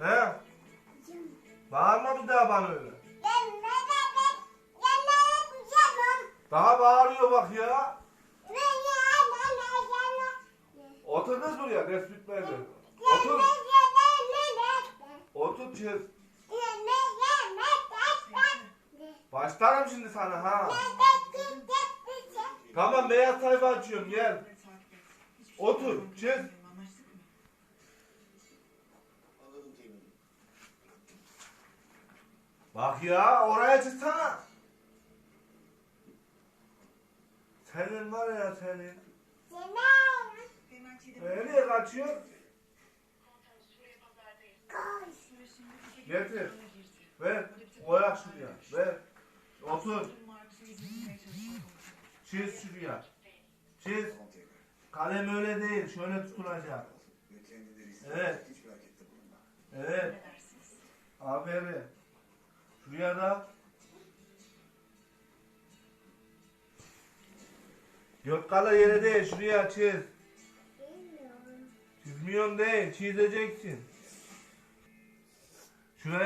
He? Bağırma bir daha bana öyle. Daha bağırıyor bak ya. Otur kız buraya ders bitmedi. Otur. Otur çiz. Başlarım şimdi sana ha. Tamam beyaz sayfa açıyorum gel. Otur çiz. Bak ya oraya çıksana. Senin var ya senin. Nereye kaçıyor? Getir. Ver. Koyak şuraya. Ver. Otur. Çiz şuraya. Çiz. Kalem öyle değil. Şöyle tutulacak. Evet. Evet. Aferin. Şuraya da. Gökkala yere değil. Şuraya çiz. Çizmiyorsun değil. Çizeceksin. Şuraya